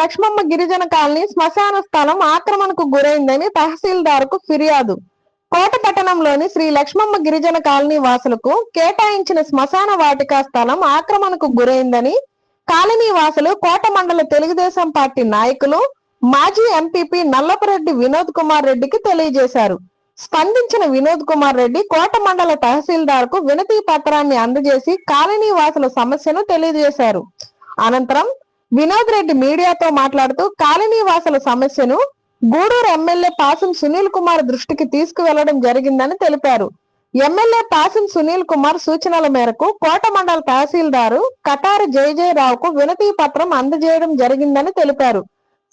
లక్ష్మమ్మ గిరిజన కాలనీ శ్మశాన స్థలం ఆక్రమణకు గురైందని తహసీల్దార్కు ఫిర్యాదు. కోట పట్టణంలోని శ్రీ లక్ష్మమ్మ గిరిజన కాలనీ వాసులకు కేటాయించిన శ్మశాన వాటికా స్థలం ఆక్రమణకు గురైందని కాలనీ వాసులు కోట మండల తెలుగుదేశం పార్టీ నాయకులు మాజీ ఎంపీపీ నల్లపరెడ్డి వినోద్ కుమార్ రెడ్డికి తెలియజేశారు. స్పందించిన వినోద్ కుమార్ రెడ్డి కోట మండల తహసీల్దార్కు వినతి పత్రాన్ని అందజేసి కాలనీ వాసుల సమస్యను తెలియజేశారు. అనంతరం వినోద్ రెడ్డి మీడియాతో మాట్లాడుతూ కాలనీ వాసుల సమస్యను గూడూరు ఎమ్మెల్యే పాసం సునీల్ కుమార్ దృష్టికి తీసుకువెళ్ళడం జరిగిందని తెలిపారు. ఎమ్మెల్యే పాసం సునీల్ కుమార్ సూచనల మేరకు కోట మండల తహసీల్దారు కటారి జయజయరావుకు వినతి పత్రం అందజేయడం జరిగిందని తెలిపారు.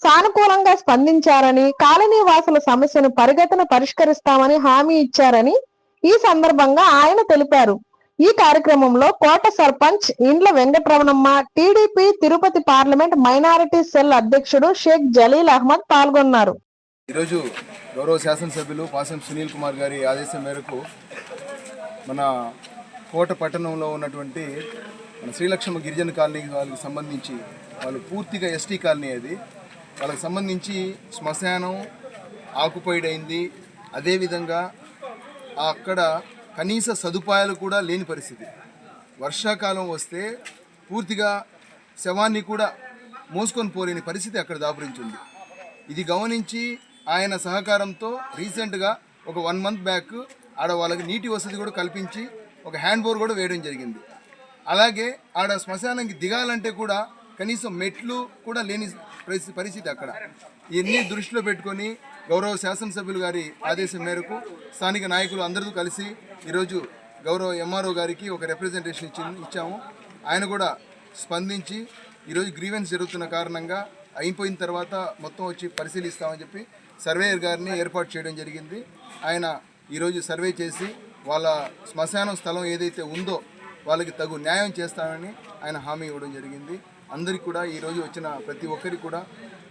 సానుకూలంగా స్పందించారని కాలనీ వాసుల సమస్యను పరిగెతన పరిష్కరిస్తామని హామీ ఇచ్చారని ఈ సందర్భంగా ఆయన తెలిపారు. ఈ కార్యక్రమంలో Kota sarpanch Indla Venkataramanamma TDP Tirupati parliament minority cell అధ్యక్షుడు షేక్ జలీల్ అహ్మద్ పాల్గొన్నారు. ఈరోజు గౌరవ శాసనసభ్యులు పాసం సునీల్ కుమార్ గారి ఆదేశం మేరకు మన కోట పట్టణంలో ఉన్నటువంటి మన శ్రీలక్ష్మ గిరిజన కాలనీ వాళ్ళకి సంబంధించి వాళ్ళు పూర్తిగా ఎస్టీ కాలనీ అది. వాళ్ళకి సంబంధించి శ్మశానం ఆకుపైడైంది అయింది. అదేవిధంగా అక్కడ కనీస సదుపాయాలు కూడా లేని పరిస్థితి. వర్షాకాలం వస్తే పూర్తిగా శవాన్ని కూడా మోసుకొని పోలేని పరిస్థితి అక్కడ దాపురించింది. ఇది గమనించి ఆయన సహకారంతో రీసెంట్గా ఒక వన్ మంత్ బ్యాక్ ఆడ వాళ్ళకి నీటి వసతి కూడా కల్పించి ఒక హ్యాండ్ బోర్ కూడా వేయడం జరిగింది. అలాగే ఆడ శ్మశానానికి దిగాలంటే కూడా కనీసం మెట్లు కూడా లేని పరిస్థితి పరిస్థితి అక్కడ. ఇవన్నీ దృష్టిలో పెట్టుకొని గౌరవ శాసనసభ్యులు గారి ఆదేశం మేరకు స్థానిక నాయకులు అందరూ కలిసి ఈరోజు గౌరవ ఎంఆర్ఓ గారికి ఒక రిప్రజెంటేషన్ ఇచ్చి ఇచ్చాము. ఆయన కూడా స్పందించి ఈరోజు గ్రీవెన్స్ జరుగుతున్న కారణంగా అయిపోయిన తర్వాత మొత్తం వచ్చి పరిశీలిస్తామని చెప్పి సర్వేయర్ గారిని ఏర్పాటు చేయడం జరిగింది. ఆయన ఈరోజు సర్వే చేసి వాళ్ళ శ్మశానం స్థలం ఏదైతే ఉందో వాళ్ళకి తగు న్యాయం చేస్తామని ఆయన హామీ ఇవ్వడం జరిగింది. అందరికీ కూడా ఈరోజు వచ్చిన ప్రతి ఒక్కరికి కూడా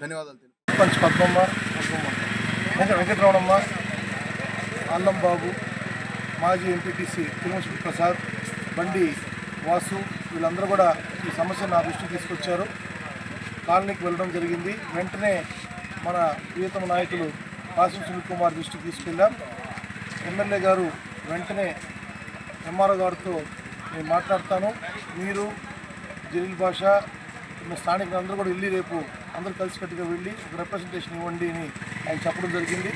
ధన్యవాదాలు తెలుపు సర్పంచ్ పద్మమ్మ వెంకట వెంకటరమణమ్మ అల్లంబాబు మాజీ ఎంపీటీసీ తిరుమల ప్రసాద్ బండి వాసు వీళ్ళందరూ కూడా ఈ సమస్యను నా దృష్టికి తీసుకొచ్చారు. కాలనీకి వెళ్ళడం జరిగింది. వెంటనే మన ప్రియతమ నాయకులు కాసిం సునీల్ కుమార్ దృష్టికి తీసుకెళ్ళాం. ఎమ్మెల్యే గారు వెంటనే ఎంఆర్ఓ గారితో నేను మాట్లాడతాను. మీరు జలీల్ భాష ఉన్న స్థానికులందరూ కూడా వెళ్ళి రేపు అందరూ కలిసికట్టుగా వెళ్ళి ఒక రిప్రజెంటేషన్ ఇవ్వండి అని ఆయన చెప్పడం జరిగింది.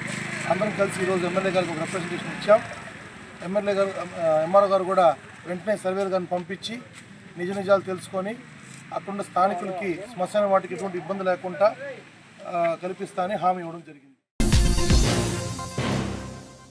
అందరం కలిసి ఈరోజు ఎమ్మెల్యే గారికి ఒక రిప్రజెంటేషన్ ఇచ్చాం. ఎమ్మెల్యే గారు ఎంఆర్ఓ గారు కూడా వెంటనే సర్వేర్ గారిని పంపించి నిజ నిజాలు తెలుసుకొని అక్కడున్న స్థానికులకి శ్మశాన వాటికి ఎటువంటి ఇబ్బంది లేకుండా కల్పిస్తా అని హామీ ఇవ్వడం జరిగింది.